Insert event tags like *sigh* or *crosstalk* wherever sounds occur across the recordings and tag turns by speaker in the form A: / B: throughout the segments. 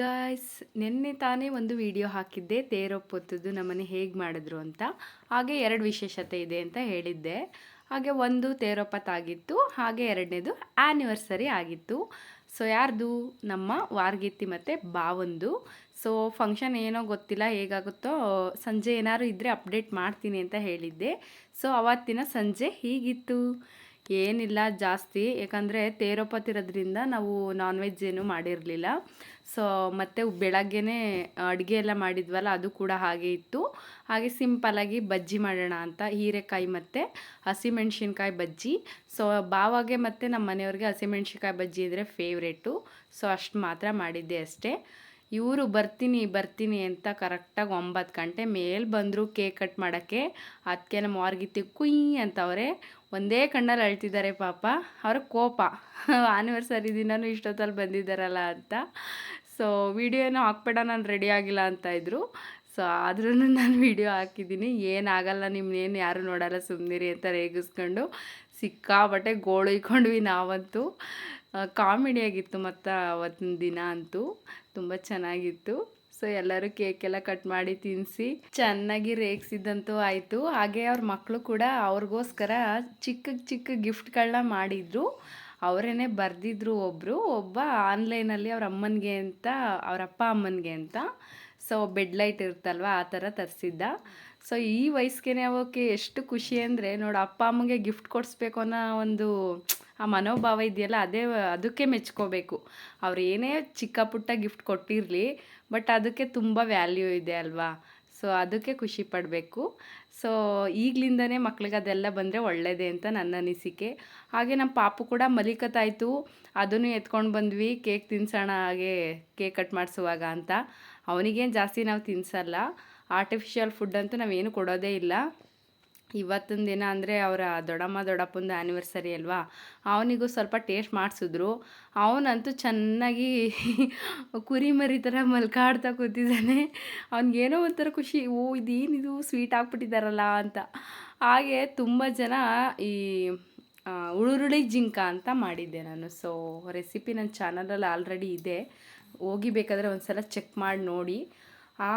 A: Guys ನಿನ್ನೆ ತಾನೇ ಒಂದು ವಿಡಿಯೋ ಹಾಕಿದ್ದೆ ತೇರೊಪ್ಪೊತ್ತದ್ದು ನಮ್ಮನೆ ಹೇಗೆ ಮಾಡಿದ್ರು ಅಂತ. ಹಾಗೆ ಎರಡು ವಿಶೇಷತೆ ಇದೆ ಅಂತ ಹೇಳಿದ್ದೆ. ಹಾಗೆ ಒಂದು ತೇರೊಪ್ಪತ್ತಾಗಿತ್ತು ಹಾಗೆ ಎರಡನೇದು ಆ್ಯನಿವರ್ಸರಿ ಆಗಿತ್ತು. ಸೊ ಯಾರ್ದು? ನಮ್ಮ ವಾರ್ಗಿತ್ತಿ ಮತ್ತು ಬಾವಂದು. ಸೊ ಫಂಕ್ಷನ್ ಏನೋ ಗೊತ್ತಿಲ್ಲ, ಹೇಗಾಗುತ್ತೋ, ಸಂಜೆ ಏನಾದ್ರು ಇದ್ದರೆ ಅಪ್ಡೇಟ್ ಮಾಡ್ತೀನಿ ಅಂತ ಹೇಳಿದ್ದೆ. ಸೊ ಅವತ್ತಿನ ಸಂಜೆ ಹೀಗಿತ್ತು. ಏನಿಲ್ಲ ಜಾಸ್ತಿ. ಯಾಕಂದರೆ ತೇರೋಪತ್ತಿರೋದ್ರಿಂದ ನಾವು ನಾನ್ ವೆಜ್ ಏನು ಮಾಡಿರಲಿಲ್ಲ. ಸೊ ಮತ್ತು ಬೆಳಗ್ಗೆನೇ ಅಡುಗೆ ಎಲ್ಲ ಮಾಡಿದ್ವಲ್ಲ, ಅದು ಕೂಡ ಹಾಗೆ ಇತ್ತು. ಹಾಗೆ ಸಿಂಪಲಾಗಿ ಬಜ್ಜಿ ಮಾಡೋಣ ಅಂತ, ಹೀರೆಕಾಯಿ ಮತ್ತು ಹಸಿಮೆಣ್ಸಿನ್ಕಾಯಿ ಬಜ್ಜಿ. ಸೊ ಬಾವಾಗೆ ಮತ್ತು ನಮ್ಮ ಮನೆಯವ್ರಿಗೆ ಹಸಿಮೆಣ್ಸಿನ್ಕಾಯಿ ಬಜ್ಜಿ ಅಂದರೆ ಫೇವ್ರೇಟು ಸೊ ಅಷ್ಟು ಮಾತ್ರ ಮಾಡಿದ್ದೆ ಅಷ್ಟೇ. ಇವರು ಬರ್ತೀನಿ ಬರ್ತೀನಿ ಅಂತ ಕರೆಕ್ಟಾಗಿ ಒಂಬತ್ತು ಗಂಟೆ ಮೇಲೆ ಬಂದರು ಕೇಕ್ ಕಟ್ ಮಾಡೋಕ್ಕೆ. ಅದಕ್ಕೆ ನಮ್ಮ ವಾರ್ಗಿತ್ತಿ ಕುಯ್ ಅಂತವ್ರೆ ಒಂದೇ ಕಣ್ಣಲ್ಲಿ ಅಳ್ತಿದ್ದಾರೆ ಪಾಪ. ಅವರ ಕೋಪ. ಆನಿವರ್ಸರಿ ದಿನವೂ ಇಷ್ಟೊತ್ತಲ್ಲಿ ಬಂದಿದ್ದಾರಲ್ಲ ಅಂತ. ಸೊ ವಿಡಿಯೋ ಹಾಕ್ಬೇಡ, ನಾನು ರೆಡಿ ಆಗಿಲ್ಲ ಅಂತ ಇದ್ದರು ಸೊ ಆದ್ರೂ ನಾನು ವಿಡಿಯೋ ಹಾಕಿದ್ದೀನಿ. ಏನಾಗಲ್ಲ ನಿಮ್ಮನ್ನೇನು ಯಾರು ನೋಡಲ್ಲ ಸುಮ್ಮನಿರಿ ಅಂತ ರೇಗಿಸ್ಕೊಂಡು ಸಿಕ್ಕಾಬಟ್ಟೆ ಗೋಳು ಇಕೊಂಡ್ವಿ ನಾವಂತೂ. ಕಾಮಿಡಿಯಾಗಿತ್ತು ಮತ್ತು ಅವತ್ತಿನ ದಿನ ಅಂತೂ ತುಂಬ ಚೆನ್ನಾಗಿತ್ತು. ಸೊ ಎಲ್ಲರೂ ಕೇಕ್ ಎಲ್ಲ ಕಟ್ ಮಾಡಿ ತಿನ್ನಿಸಿ ಚೆನ್ನಾಗಿ ರೇಗಿಸಿದ್ದಂತೂ ಆಯಿತು. ಹಾಗೆ ಅವ್ರ ಮಕ್ಕಳು ಕೂಡ ಅವ್ರಿಗೋಸ್ಕರ ಚಿಕ್ಕ ಚಿಕ್ಕ ಗಿಫ್ಟ್ಗಳನ್ನ ಮಾಡಿದರು. ಅವರೇನೆ ಬರೆದಿದ್ರು ಒಬ್ಬರು ಒಬ್ಬ ಆನ್ಲೈನಲ್ಲಿ ಅವ್ರ ಅಮ್ಮನಿಗೆ ಅಂತ, ಅವ್ರ ಅಪ್ಪ ಅಮ್ಮನಿಗೆ ಅಂತ. ಸೊ ಬೆಡ್ ಲೈಟ್ ಇರುತ್ತಲ್ವ, ಆ ಥರ ತರಿಸಿದ್ದ. ಸೊ ಈ ವಯಸ್ಸಿಗೆ ಅವಕ್ಕೆ ಎಷ್ಟು ಖುಷಿ ಅಂದರೆ, ನೋಡು, ಅಪ್ಪ ಅಮ್ಮಗೆ ಗಿಫ್ಟ್ ಕೊಡಿಸ್ಬೇಕು ಅನ್ನೋ ಒಂದು ಆ ಮನೋಭಾವ ಇದೆಯಲ್ಲ, ಅದೇ, ಅದಕ್ಕೆ ಮೆಚ್ಕೋಬೇಕು. ಅವ್ರು ಏನೇ ಚಿಕ್ಕ ಪುಟ್ಟ ಗಿಫ್ಟ್ ಕೊಟ್ಟಿರಲಿ ಬಟ್ ಅದಕ್ಕೆ ತುಂಬ ವ್ಯಾಲ್ಯೂ ಇದೆ ಅಲ್ವಾ? ಸೊ ಅದಕ್ಕೆ ಖುಷಿ ಪಡಬೇಕು. ಸೊ ಈಗಲಿಂದನೇ ಮಕ್ಳಿಗೆ ಅದೆಲ್ಲ ಬಂದರೆ ಒಳ್ಳೆಯದೇ ಅಂತ ನನ್ನ ಅನಿಸಿಕೆ. ಹಾಗೆ ನಮ್ಮ ಪಾಪು ಕೂಡ ಮಲಿಕತ್ತಾಯಿತು. ಅದನ್ನು ಎತ್ಕೊಂಡು ಬಂದ್ವಿ, ಕೇಕ್ ತಿನ್ಸೋಣ ಹಾಗೆ ಕೇಕ್ ಕಟ್ ಮಾಡಿಸುವಾಗ ಅಂತ. ಅವನಿಗೇನು ಜಾಸ್ತಿ ನಾವು ತಿನ್ಸಲ್ಲ. ಆರ್ಟಿಫಿಷಿಯಲ್ ಫುಡ್ ಅಂತೂ ನಾವೇನು ಕೊಡೋದೇ ಇಲ್ಲ. ಇವತ್ತಿನ ದಿನ ಅಂದರೆ ಅವರ ದೊಡ್ಡಮ್ಮ ದೊಡ್ಡಪ್ಪಂದು ಆ್ಯನಿವರ್ಸರಿ ಅಲ್ವಾ? ಅವನಿಗೂ ಸ್ವಲ್ಪ ಟೇಸ್ಟ್ ಮಾಡಿಸಿದ್ರು. ಅವನಂತೂ ಚೆನ್ನಾಗಿ *laughs* ಕುರಿ ಮರಿ ಥರ ಮಲ್ಕಾಡ್ತಾ ಕೂತಿದ್ದಾನೆ. ಅವ್ನಿಗೇನೋ ಒಂಥರ ಖುಷಿ, ಓ ಇದೇನಿದು ಸ್ವೀಟ್ ಹಾಕ್ಬಿಟ್ಟಿದ್ದಾರಲ್ಲ ಅಂತ. ಹಾಗೆ ತುಂಬ ಜನ ಈ ಉಳುರುಳಿ ಜಿಂಕ ಅಂತ ಮಾಡಿದ್ದೆ ನಾನು. ಸೊ ರೆಸಿಪಿ ನನ್ನ ಚಾನಲಲ್ಲಿ ಆಲ್ರೆಡಿ ಇದೆ. ಹೋಗಿ ಬೇಕಾದರೆ ಒಂದು ಸಲ ಚೆಕ್ ಮಾಡಿ ನೋಡಿ. ಆ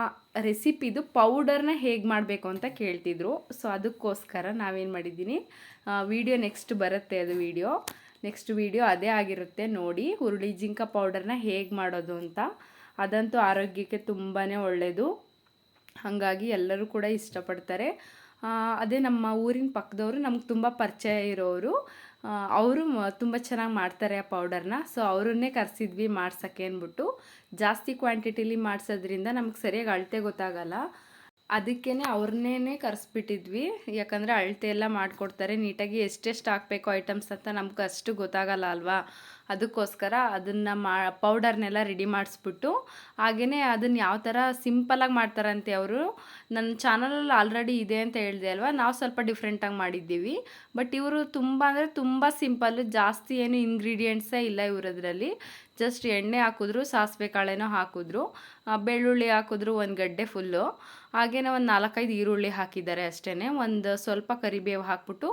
A: ರೆಸಿಪಿದು ಪೌಡರ್ನ ಹೇಗೆ ಮಾಡಬೇಕು ಅಂತ ಕೇಳ್ತಿದ್ರು. ಸೊ ಅದಕ್ಕೋಸ್ಕರ ನಾವೇನು ಮಾಡಿದ್ದೀನಿ ವಿಡಿಯೋ ನೆಕ್ಸ್ಟ್ ಬರುತ್ತೆ ಅದು ವಿಡಿಯೋ ನೆಕ್ಸ್ಟ್ ವಿಡಿಯೋ ಅದೇ ಆಗಿರುತ್ತೆ ನೋಡಿ, ಹುರುಳಿ ಜಿಂಕ ಪೌಡರ್ನ ಹೇಗೆ ಮಾಡೋದು ಅಂತ. ಅದಂತೂ ಆರೋಗ್ಯಕ್ಕೆ ತುಂಬಾ ಒಳ್ಳೆಯದು ಹಾಗಾಗಿ ಎಲ್ಲರೂ ಕೂಡ ಇಷ್ಟಪಡ್ತಾರೆ. ಅದೇ ನಮ್ಮ ಊರಿನ ಪಕ್ಕದವರು ನಮ್ಗೆ ತುಂಬ ಪರಿಚಯ ಇರೋರು ಅವರು ತುಂಬ ಚೆನ್ನಾಗಿ ಮಾಡ್ತಾರೆ ಆ ಪೌಡರ್ನ ಸೊ ಅವರನ್ನೇ ಕರೆಸಿದ್ವಿ ಮಾಡ್ಸೋಕ್ಕೆ ಅಂದ್ಬಿಟ್ಟು. ಜಾಸ್ತಿ ಕ್ವಾಂಟಿಟಿಲಿ ಮಾಡಿಸೋದ್ರಿಂದ ನಮಗೆ ಸರಿಯಾಗಿ ಅಳತೆ ಗೊತ್ತಾಗಲ್ಲ. ಅದಕ್ಕೇ ಅವ್ರನ್ನೇ ಕರೆಸ್ಬಿಟ್ಟಿದ್ವಿ. ಯಾಕಂದರೆ ಅಳತೆ ಎಲ್ಲ ಮಾಡಿಕೊಡ್ತಾರೆ. ನೀಟಾಗಿ ಎಷ್ಟೆಷ್ಟು ಹಾಕಬೇಕು ಐಟಮ್ಸ್ ಅಂತ ನಮ್ಗೆ ಅಷ್ಟು ಗೊತ್ತಾಗಲ್ಲ ಅಲ್ವಾ? ಅದಕ್ಕೋಸ್ಕರ ಅದನ್ನು ಮಾ ಪೌಡರ್ನೆಲ್ಲ ರೆಡಿ ಮಾಡಿಸ್ಬಿಟ್ಟು. ಹಾಗೆಯೇ ಅದನ್ನು ಯಾವ ಥರ ಸಿಂಪಲಾಗಿ ಮಾಡ್ತಾರಂತೆ ಅವರು? ನನ್ನ ಚಾನಲಲ್ಲಿ ಆಲ್ರೆಡಿ ಇದೆ ಅಂತ ಹೇಳಿದೆ ಅಲ್ವಾ? ನಾವು ಸ್ವಲ್ಪ ಡಿಫ್ರೆಂಟಾಗಿ ಮಾಡಿದ್ದೀವಿ. ಬಟ್ ಇವರು ತುಂಬ ಅಂದರೆ ತುಂಬ ಸಿಂಪಲ್ಲು ಜಾಸ್ತಿ ಏನು ಇಂಗ್ರೀಡಿಯೆಂಟ್ಸೇ ಇಲ್ಲ ಇವರದ್ರಲ್ಲಿ. ಜಸ್ಟ್ ಎಣ್ಣೆ ಹಾಕಿದ್ರು, ಸಾಸಿವೆ ಕಾಳೆನೋ ಹಾಕಿದ್ರು ಬೆಳ್ಳುಳ್ಳಿ ಹಾಕಿದ್ರು ಒಂದು ಗಡ್ಡೆ ಫುಲ್ಲು ಹಾಗೇನೆ ಒಂದು ನಾಲ್ಕೈದು ಈರುಳ್ಳಿ ಹಾಕಿದ್ದಾರೆ ಅಷ್ಟೇ ಒಂದು ಸ್ವಲ್ಪ ಕರಿಬೇವು ಹಾಕ್ಬಿಟ್ಟು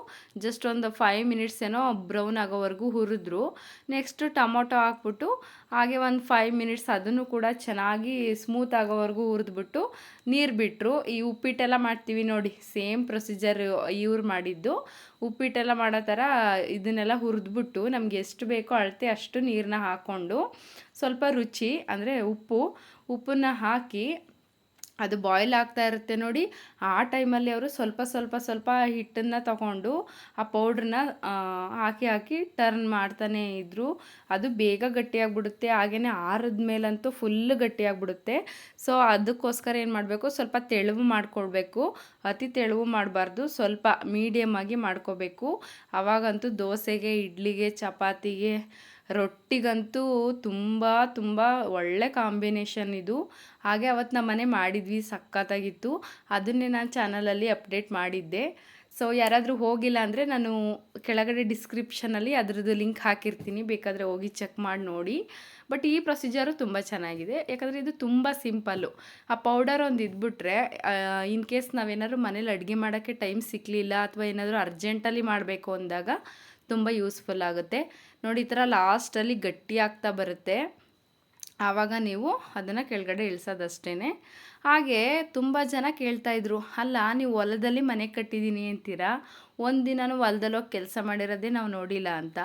A: ಜಸ್ಟ್ ಒಂದು ಫೈವ್ ಮಿನಿಟ್ಸ್ ಏನೋ ಬ್ರೌನ್ ಆಗೋವರೆಗೂ ಹುರಿದ್ರು. ನೆಕ್ಸ್ಟ್ ಟೊಮೊಟೊ ಹಾಕ್ಬಿಟ್ಟು ಹಾಗೆ ಒಂದು ಫೈವ್ ಮಿನಿಟ್ಸ್ ಅದನ್ನು ಕೂಡ ಚೆನ್ನಾಗಿ ಸ್ಮೂತ್ ಆಗೋವರೆಗೂ ಹುರಿದ್ಬಿಟ್ಟು ನೀರು ಬಿಟ್ಟರು ಈ ಉಪ್ಪಿಟ್ಟೆಲ್ಲ ಮಾಡ್ತೀವಿ ನೋಡಿ ಸೇಮ್ ಪ್ರೊಸೀಜರ್ ಇವ್ರು ಮಾಡಿದ್ದು. ಉಪ್ಪಿಟ್ಟೆಲ್ಲ ಮಾಡೋ ಥರ ಇದನ್ನೆಲ್ಲ ಹುರಿದ್ಬಿಟ್ಟು ನಮ್ಗೆ ಎಷ್ಟು ಬೇಕೋ ಅಳತೆ ಅಷ್ಟು ನೀರನ್ನ ಹಾಕ್ಕೊಂಡು ಸ್ವಲ್ಪ ರುಚಿ, ಅಂದರೆ ಉಪ್ಪು, ಉಪ್ಪನ್ನ ಹಾಕಿ ಅದು ಬಾಯ್ಲ್ ಆಗ್ತಾ ಇರುತ್ತೆ ನೋಡಿ. ಆ ಟೈಮಲ್ಲಿ ಅವರು ಸ್ವಲ್ಪ ಸ್ವಲ್ಪ ಸ್ವಲ್ಪ ಹಿಟ್ಟನ್ನು ತಗೊಂಡು ಆ ಪೌಡ್ರನ್ನ ಹಾಕಿ ಹಾಕಿ ಟರ್ನ್ ಮಾಡ್ತಾನೆ ಇದ್ದರು ಅದು ಬೇಗ ಗಟ್ಟಿಯಾಗಿಬಿಡುತ್ತೆ. ಹಾಗೆಯೇ ಆರದ ಮೇಲಂತೂ ಫುಲ್ ಗಟ್ಟಿಯಾಗಿಬಿಡುತ್ತೆ. ಸೊ ಅದಕ್ಕೋಸ್ಕರ ಏನು ಮಾಡಬೇಕು? ಸ್ವಲ್ಪ ತೆಳುವು ಮಾಡ್ಕೊಳ್ಬೇಕು. ಅತಿ ತೆಳುವು ಮಾಡಬಾರ್ದು. ಸ್ವಲ್ಪ ಮೀಡಿಯಮ್ ಆಗಿ ಮಾಡ್ಕೋಬೇಕು. ಅವಾಗಂತೂ ದೋಸೆಗೆ, ಇಡ್ಲಿಗೆ, ಚಪಾತಿಗೆ ರೊಟ್ಟಿಗಂತೂ ತುಂಬ ತುಂಬ ಒಳ್ಳೆ ಕಾಂಬಿನೇಷನ್ ಇದು. ಹಾಗೆ ಅವತ್ತು ನಮ್ಮ ಮನೆ ಮಾಡಿದ್ವಿ, ಸಖತ್ತಾಗಿತ್ತು. ಅದನ್ನೇ ನಾನು ಚಾನಲಲ್ಲಿ ಅಪ್ಡೇಟ್ ಮಾಡಿದ್ದೆ. ಸೊ ಯಾರಾದರೂ ಹೋಗಿಲ್ಲ ಅಂದರೆ ನಾನು ಕೆಳಗಡೆ ಡಿಸ್ಕ್ರಿಪ್ಷನಲ್ಲಿ ಅದರದ್ದು ಲಿಂಕ್ ಹಾಕಿರ್ತೀನಿ. ಬೇಕಾದರೆ ಹೋಗಿ ಚೆಕ್ ಮಾಡಿ ನೋಡಿ. ಬಟ್ ಈ ಪ್ರೊಸೀಜರು ತುಂಬ ಚೆನ್ನಾಗಿದೆ. ಯಾಕಂದರೆ ಇದು ತುಂಬ ಸಿಂಪಲ್ಲು ಆ ಪೌಡರ್ ಒಂದು ಇದ್ಬಿಟ್ರೆ ಇನ್ ಕೇಸ್ ನಾವೇನಾದ್ರು ಮನೇಲಿ ಅಡುಗೆ ಮಾಡೋಕ್ಕೆ ಟೈಮ್ ಸಿಕ್ಕಲಿಲ್ಲ ಅಥವಾ ಏನಾದರೂ ಅರ್ಜೆಂಟಲ್ಲಿ ಮಾಡಬೇಕು ಅಂದಾಗ ತುಂಬ ಯೂಸ್ಫುಲ್ ಆಗುತ್ತೆ. ನೋಡಿ, ಈ ಥರ ಲಾಸ್ಟಲ್ಲಿ ಗಟ್ಟಿ ಆಗ್ತಾ ಬರುತ್ತೆ. ಆವಾಗ ನೀವು ಅದನ್ನು ಕೆಳಗಡೆ ಇಳಿಸೋದಷ್ಟೇ ಹಾಗೆ ತುಂಬ ಜನ ಕೇಳ್ತಾಯಿದ್ರು ಅಲ್ಲ, ನೀವು ಹೊಲದಲ್ಲಿ ಮನೆ ಕಟ್ಟಿದ್ದೀನಿ ಅಂತೀರಾ? ಒಂದು ದಿನನೂ ಹೊಲದಲ್ಲಿ ಹೋಗಿ ಕೆಲಸ ಮಾಡಿರೋದೇ ನಾವು ನೋಡಿಲ್ಲ ಅಂತ.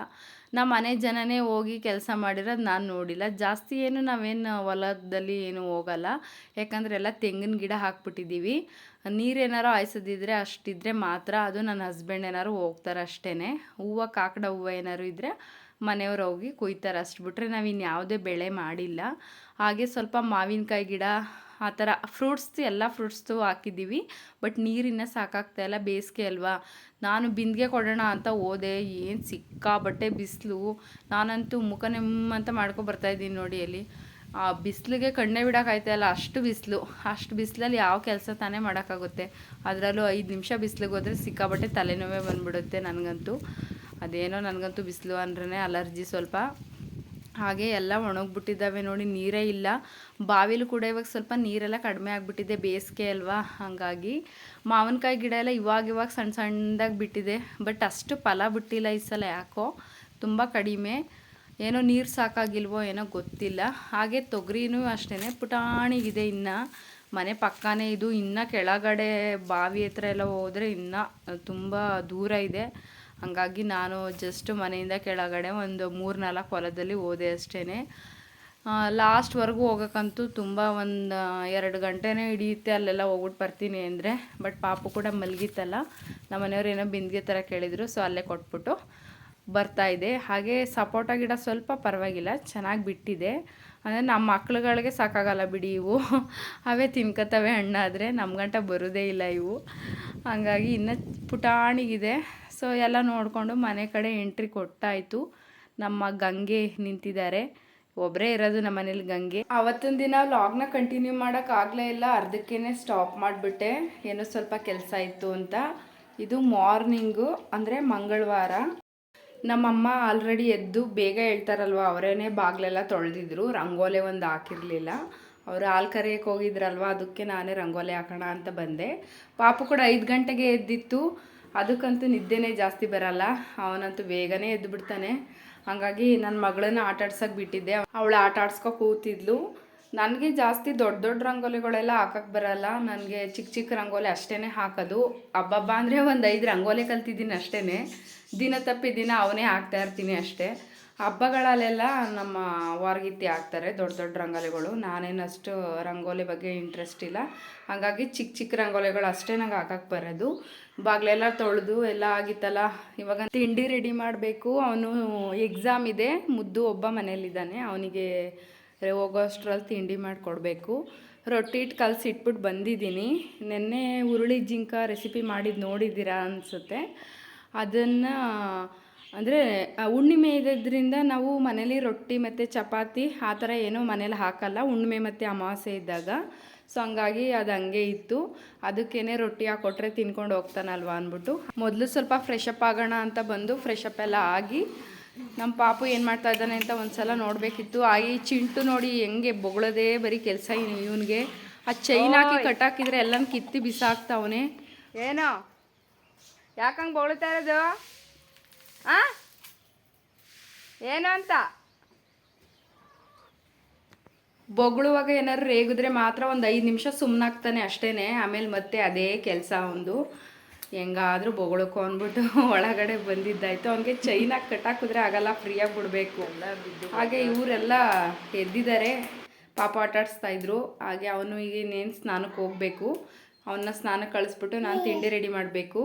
A: ನಮ್ಮ ಮನೆ ಜನನೇ ಹೋಗಿ ಕೆಲಸ ಮಾಡಿರೋದು ನಾನು ನೋಡಿಲ್ಲ. ಜಾಸ್ತಿ ಏನು ನಾವೇನು ಹೊಲದಲ್ಲಿ ಏನು ಹೋಗಲ್ಲ. ಯಾಕಂದರೆ ಎಲ್ಲ ತೆಂಗಿನ ಗಿಡ ಹಾಕ್ಬಿಟ್ಟಿದ್ದೀವಿ ನೀರೇನಾರು ಹಾಯ್ಸೋದಿದ್ರೆ ಅಷ್ಟಿದ್ರೆ ಮಾತ್ರ ಅದು ನನ್ನ ಹಸ್ಬೆಂಡ್ ಏನಾರು ಹೋಗ್ತಾರೆ ಅಷ್ಟೇ ಹೂವು, ಕಾಕಡ ಹೂವು ಏನಾರು ಇದ್ದರೆ ಮನೆಯವ್ರು ಹೋಗಿ ಕೊಯ್ತಾರೆ ಅಷ್ಟು ಬಿಟ್ಟರೆ ನಾವು ಇನ್ಯಾವುದೇ ಬೆಳೆ ಮಾಡಿಲ್ಲ. ಹಾಗೆ ಸ್ವಲ್ಪ ಮಾವಿನಕಾಯಿ ಗಿಡ ಆ ಥರ ಫ್ರೂಟ್ಸ್ದು ಎಲ್ಲ ಫ್ರೂಟ್ಸ್ದು ಹಾಕಿದ್ದೀವಿ. ಬಟ್ ನೀರಿನ ಸಾಕಾಗ್ತಾ ಇಲ್ಲ, ಬೇಸಿಗೆ ಅಲ್ವಾ. ನಾನು ಬಿಂದಿಗೆ ಕೊಡೋಣ ಅಂತ ಹೋದೆ, ಏನು ಸಿಕ್ಕಾಬಟ್ಟೆ ಬಿಸಿಲು. ನಾನಂತೂ ಮುಖ ನೆಮ್ಮಂತ ಮಾಡ್ಕೊಬರ್ತಾ ಬರ್ತಾಯಿದ್ದೀನಿ ನೋಡಿ ಅಲ್ಲಿ. ಆ ಬಿಸಿಲಿಗೆ ಕಣ್ಣೇ ಬಿಡೋಕ್ಕಾಯ್ತಾ ಇಲ್ಲ, ಅಷ್ಟು ಬಿಸಿಲು. ಅಷ್ಟು ಬಿಸಿಲಲ್ಲಿ ಯಾವ ಕೆಲಸ ತಾನೇ ಮಾಡೋಕ್ಕಾಗುತ್ತೆ. ಅದರಲ್ಲೂ ಐದು ನಿಮಿಷ ಬಿಸಿಲಿಗೆ ಹೋದರೆ ಸಿಕ್ಕಾಬಟ್ಟೆ ತಲೆನೋವೇ ಬಂದ್ಬಿಡುತ್ತೆ ನನಗಂತೂ. ಅದೇನೋ ನನಗಂತೂ ಬಿಸಿಲು ಅಂದ್ರೆ ಅಲರ್ಜಿ ಸ್ವಲ್ಪ. ಹಾಗೆ ಎಲ್ಲ ಒಣಗಿಬಿಟ್ಟಿದ್ದಾವೆ ನೋಡಿ, ನೀರೇ ಇಲ್ಲ. ಬಾವಿಲು ಕೂಡ ಇವಾಗ ಸ್ವಲ್ಪ ನೀರೆಲ್ಲ ಕಡಿಮೆ ಆಗಿಬಿಟ್ಟಿದೆ, ಬೇಸಿಗೆ ಅಲ್ವಾ? ಹಾಗಾಗಿ ಮಾವಿನಕಾಯಿ ಗಿಡ ಎಲ್ಲ ಇವಾಗ ಇವಾಗ ಸಣ್ಣ ಸಣ್ಣದಾಗಿ ಬಿಟ್ಟಿದೆ. ಬಟ್ ಅಷ್ಟು ಫಲ ಬಿಟ್ಟಿಲ್ಲ ಈ ಸಲ ಯಾಕೋ? ತುಂಬ ಕಡಿಮೆ. ಏನೋ ನೀರು ಸಾಕಾಗಿಲ್ವೋ ಏನೋ ಗೊತ್ತಿಲ್ಲ. ಹಾಗೆ ತೊಗರಿನೂ ಅಷ್ಟೇ ಪುಟಾಣಿಗಿದೆ ಇನ್ನು. ಮನೆ ಪಕ್ಕನೇ ಇದು. ಇನ್ನು ಕೆಳಗಡೆ ಬಾವಿ ಹತ್ರ ಎಲ್ಲ ಹೋದರೆ ಇನ್ನೂ ತುಂಬ ದೂರ ಇದೆ. ಹಾಗಾಗಿ ನಾನು ಜಸ್ಟ್ ಮನೆಯಿಂದ ಕೆಳಗಡೆ ಒಂದು ಮೂರು ನಾಲ್ಕು ಹೊಲದಲ್ಲಿ ಓದೆ ಅಷ್ಟೇ ಲಾಸ್ಟ್ವರೆಗೂ ಹೋಗೋಕ್ಕಂತೂ ತುಂಬ ಒಂದು ಎರಡು ಗಂಟೆನೇ ಹಿಡಿಯುತ್ತೆ ಅಲ್ಲೆಲ್ಲ ಹೋಗ್ಬಿಟ್ಟು ಬರ್ತೀನಿ ಅಂದರೆ. ಬಟ್ ಪಾಪು ಕೂಡ ಮಲಗಿತ್ತಲ್ಲ. ನಮ್ಮ ಮನೆಯವ್ರು ಏನೋ ಬಿಂದಿಗೆ ಥರ ಕೇಳಿದರು ಸೊ ಅಲ್ಲೇ ಕೊಟ್ಬಿಟ್ಟು ಬರ್ತಾ ಇದೆ. ಹಾಗೆ ಸಪೋಟ ಗಿಡ ಸ್ವಲ್ಪ ಪರವಾಗಿಲ್ಲ, ಚೆನ್ನಾಗಿ ಬಿಟ್ಟಿದೆ. ಅಂದರೆ ನಮ್ಮ ಮಕ್ಳುಗಳಿಗೆ ಸಾಕಾಗಲ್ಲ ಬಿಡಿ ಇವು. ಅವೇ ತಿನ್ಕೋತವೆ ಹಣ್ಣಾದರೆ ನಮ್ಗಂಟ ಬರೋದೇ ಇಲ್ಲ ಇವು. ಹಾಗಾಗಿ ಇನ್ನು ಪುಟಾಣಿಗಿದೆ. ಸೊ ಎಲ್ಲ ನೋಡಿಕೊಂಡು ಮನೆ ಕಡೆ ಎಂಟ್ರಿ ಕೊಟ್ಟಾಯಿತು. ನಮ್ಮ ಗಂಗೆ ನಿಂತಿದ್ದಾರೆ. ಒಬ್ಬರೇ ಇರೋದು ನಮ್ಮ ಮನೇಲಿ ಗಂಗೆ. ಅವತ್ತಿನ ದಿನ ವ್ಲಾಗ್ನ ಕಂಟಿನ್ಯೂ ಮಾಡೋಕ್ಕಾಗಲೇ ಇಲ್ಲ. ಅರ್ಧಕ್ಕೇ ಸ್ಟಾಪ್ ಮಾಡಿಬಿಟ್ಟೆ. ಏನೋ ಸ್ವಲ್ಪ ಕೆಲಸ ಇತ್ತು ಅಂತ. ಇದು ಮಾರ್ನಿಂಗು ಅಂದರೆ ಮಂಗಳವಾರ. ನಮ್ಮಮ್ಮ ಆಲ್ರೆಡಿ ಎದ್ದು ಬೇಗ ಹೇಳ್ತಾರಲ್ವ, ಅವರೇನೆ ಬಾಗಿಲೆಲ್ಲ ತೊಳೆದಿದ್ರು. ರಂಗೋಲೆ ಒಂದು ಹಾಕಿರಲಿಲ್ಲ. ಅವರು ಹಾಲು ಕರೆಯೋಕೆ ಹೋಗಿದ್ರಲ್ವ, ಅದಕ್ಕೆ ನಾನೇ ರಂಗೋಲೆ ಹಾಕೋಣ ಅಂತ ಬಂದೆ. ಪಾಪು ಕೂಡ ಐದು ಗಂಟೆಗೆ ಎದ್ದಿತ್ತು. ಅದಕ್ಕಂತೂ ನಿದ್ದೆನೇ ಜಾಸ್ತಿ ಬರಲ್ಲ. ಅವನಂತೂ ಬೇಗನೆ ಎದ್ದು ಬಿಡ್ತಾನೆ. ಹಾಗಾಗಿ ನನ್ನ ಮಗಳನ್ನ ಆಟ ಆಡ್ಸೋಕೆ ಬಿಟ್ಟಿದ್ದೆ. ಅವಳು ಆಟ ಆಡ್ಸ್ಕೊ ಕೂತಿದ್ಲು. ನನಗೆ ಜಾಸ್ತಿ ದೊಡ್ಡ ದೊಡ್ಡ ರಂಗೋಲಿಗಳೆಲ್ಲ ಹಾಕಕ್ಕೆ ಬರಲ್ಲ. ನನಗೆ ಚಿಕ್ಕ ಚಿಕ್ಕ ರಂಗೋಲಿ ಅಷ್ಟೇ ಹಾಕೋದು. ಹಬ್ಬಬ್ಬ ಅಂದರೆ ಒಂದು ಐದು ರಂಗೋಲಿ ಕಲ್ತಿದ್ದೀನಿ ಅಷ್ಟೇ ದಿನ ತಪ್ಪಿ ದಿನ ಅವನೇ ಹಾಕ್ತಾ ಇರ್ತೀನಿ ಅಷ್ಟೇ. ಹಬ್ಬಗಳಲ್ಲೆಲ್ಲ ನಮ್ಮ ವಾರ್ಗಿತ್ತಿ ಹಾಕ್ತಾರೆ ದೊಡ್ಡ ದೊಡ್ಡ ರಂಗೋಲಿಗಳು. ನಾನೇನಷ್ಟು ರಂಗೋಲಿ ಬಗ್ಗೆ ಇಂಟ್ರೆಸ್ಟ್ ಇಲ್ಲ. ಹಾಗಾಗಿ ಚಿಕ್ಕ ಚಿಕ್ಕ ರಂಗೋಲಿಗಳು ಅಷ್ಟೇ ನಂಗೆ ಹಾಕಕ್ಕೆ ಬರೋದು. ಬಾಗಿಲೆಲ್ಲ ತೊಳೆದು ಎಲ್ಲ ಆಗಿತ್ತಲ್ಲ, ಇವಾಗ ತಿಂಡಿ ರೆಡಿ ಮಾಡಬೇಕು. ಅವನು ಎಕ್ಸಾಮ್ ಇದೆ, ಮುದ್ದು ಒಬ್ಬ ಮನೇಲಿದ್ದಾನೆ ಅವನಿಗೆ ಹೋಗೋಷ್ಟ್ರಲ್ಲಿ ತಿಂಡಿ ಮಾಡಿಕೊಡ್ಬೇಕು. ರೊಟ್ಟಿ ಇಟ್ಟು ಕಲಸಿ ಇಟ್ಬಿಟ್ಟು ಬಂದಿದ್ದೀನಿ. ನಿನ್ನೆ ಹುರುಳಿ ಜಿಂಕ ರೆಸಿಪಿ ಮಾಡಿದ್ದು ನೋಡಿದ್ದೀರಾ ಅನಿಸುತ್ತೆ. ಅದನ್ನು ಅಂದರೆ ಹುಣ್ಣಿಮೆ ಇರೋದ್ರಿಂದ ನಾವು ಮನೇಲಿ ರೊಟ್ಟಿ ಮತ್ತು ಚಪಾತಿ ಆ ಥರ ಏನೂ ಮನೇಲಿ ಹಾಕಲ್ಲ. ಹುಣ್ಣಿಮೆ ಮತ್ತು ಅಮಾವಾಸ್ಯೆ ಇದ್ದಾಗ. ಸೊ ಹಂಗಾಗಿ ಅದು ಹಂಗೆ ಇತ್ತು. ಅದಕ್ಕೇನೆ ರೊಟ್ಟಿ ಹಾಕೊಟ್ರೆ ತಿನ್ಕೊಂಡು ಹೋಗ್ತಾನಲ್ವ ಅಂದ್ಬಿಟ್ಟು. ಮೊದಲು ಸ್ವಲ್ಪ ಫ್ರೆಶ್ ಅಪ್ ಆಗೋಣ ಅಂತ ಬಂದು ಫ್ರೆಶ್ ಅಪ್ ಎಲ್ಲ ಆಗಿ ನಮ್ಮ ಪಾಪು ಏನು ಮಾಡ್ತಾ ಇದ್ದಾನೆ ಅಂತ ಒಂದು ಸಲ ನೋಡಬೇಕಿತ್ತು. ಆ ಈ ಚಿಂಟು ನೋಡಿ ಹೆಂಗೆ ಬೊಗಳದೇ ಬರೀ ಕೆಲಸ ಇವನಿಗೆ. ಆ ಚೈನ್ ಹಾಕಿ ಕಟ್ಟಾಕಿದ್ರೆ ಎಲ್ಲನ ಕಿತ್ತಿ ಬಿಸಾಕ್ತಾವನೆ. ಏನೋ? ಯಾಕಂಗೆ ಬೊಗಳ್ತಾ ಇರೋದು? ಆ? ಏನು ಅಂತ? ಬೊಗಳುವಾಗ ಏನಾದ್ರು ರೇಗಿದ್ರೆ ಮಾತ್ರ ಒಂದು ಐದು ನಿಮಿಷ ಸುಮ್ಮನಾಗ್ತಾನೆ ಅಷ್ಟೇ ಆಮೇಲೆ ಮತ್ತೆ ಅದೇ ಕೆಲಸ ಒಂದು. ಹೆಂಗಾದ್ರೂ ಬೊಗಳಕ್ಕೂ ಅಂದ್ಬಿಟ್ಟು *laughs* ಒಳಗಡೆ ಬಂದಿದ್ದಾಯ್ತು. ಅವನಿಗೆ ಚೈನಾಗಿ ಕಟ್ಟಾಕಿದ್ರೆ ಆಗಲ್ಲ ಫ್ರೀಯಾಗಿ ಬಿಡಬೇಕು. ಹಾಗೆ ಇವರೆಲ್ಲ ಎದ್ದಿದ್ದಾರೆ. ಪಾಪ ಆಟಾಡಿಸ್ತಾ ಇದ್ರು. ಹಾಗೆ ಅವನು ಈಗ ಇನ್ನೇನು ಸ್ನಾನಕ್ಕೆ ಹೋಗಬೇಕು. ಅವನ್ನ ಸ್ನಾನಕ್ಕೆ ಕಳಿಸ್ಬಿಟ್ಟು ನಾನು ತಿಂಡಿ ರೆಡಿ ಮಾಡಬೇಕು.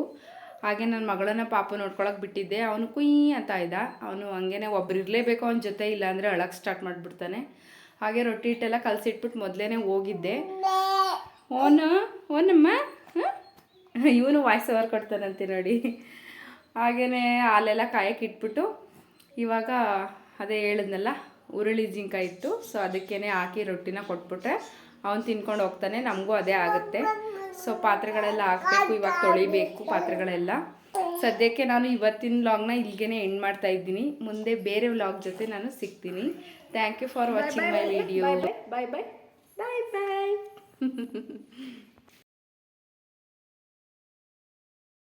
A: ಹಾಗೆ ನನ್ನ ಮಗಳನ್ನ ಪಾಪ ನೋಡ್ಕೊಳಕ್ಕೆ ಬಿಟ್ಟಿದ್ದೆ. ಅವನು ಕುಯ್ ಅಂತ ಇದ್ದ. ಅವನು ಹಂಗೇನೆ ಒಬ್ರು ಇರಲೇಬೇಕು, ಅವನ ಜೊತೆ ಇಲ್ಲ ಅಂದರೆ ಅಳಕ್ಕೆ ಸ್ಟಾರ್ಟ್ ಮಾಡಿಬಿಡ್ತಾನೆ. ಹಾಗೆ ರೊಟ್ಟಿ ಹಿಟ್ಟೆಲ್ಲ ಕಲಸಿಟ್ಬಿಟ್ಟು ಮೊದಲೇ ಹೋಗಿದ್ದೆ. ಓನು ಓನಮ್ಮ ಇವನು ವಾಯ್ಸ್ ಓವರ್ ಕೊಡ್ತಾನಂತೆ ನೋಡಿ. ಹಾಗೆಯೇ ಹಾಲೆಲ್ಲ ಕಾಯಕ್ಕೆ ಇಟ್ಬಿಟ್ಟು ಇವಾಗ ಅದೇ ಹೇಳಿದ್ನಲ್ಲ ಉರುಳಿ ಜಿಂಕ ಇತ್ತು ಸೊ ಅದಕ್ಕೇ ಹಾಕಿ ರೊಟ್ಟಿನ ಕೊಟ್ಬಿಟ್ರೆ ಅವನು ತಿನ್ಕೊಂಡು ಹೋಗ್ತಾನೆ, ನಮಗೂ ಅದೇ ಆಗುತ್ತೆ. ಸೊ ಪಾತ್ರೆಗಳೆಲ್ಲ ಹಾಕಬೇಕು ಇವಾಗ ತೊಳಿಬೇಕು ಪಾತ್ರೆಗಳೆಲ್ಲ. ಸದ್ಯಕ್ಕೆ ನಾನು ಇವತ್ತಿನ ವ್ಲಾಗ್ನ ಇಲ್ಲಿಗೆ ಎಂಡ್ ಮಾಡ್ತಾ ಇದ್ದೀನಿ. ಮುಂದೆ ಬೇರೆ ವ್ಲಾಗ್ ಜೊತೆ ನಾನು ಸಿಗ್ತೀನಿ. Thank you for watching my video bye bye bye bye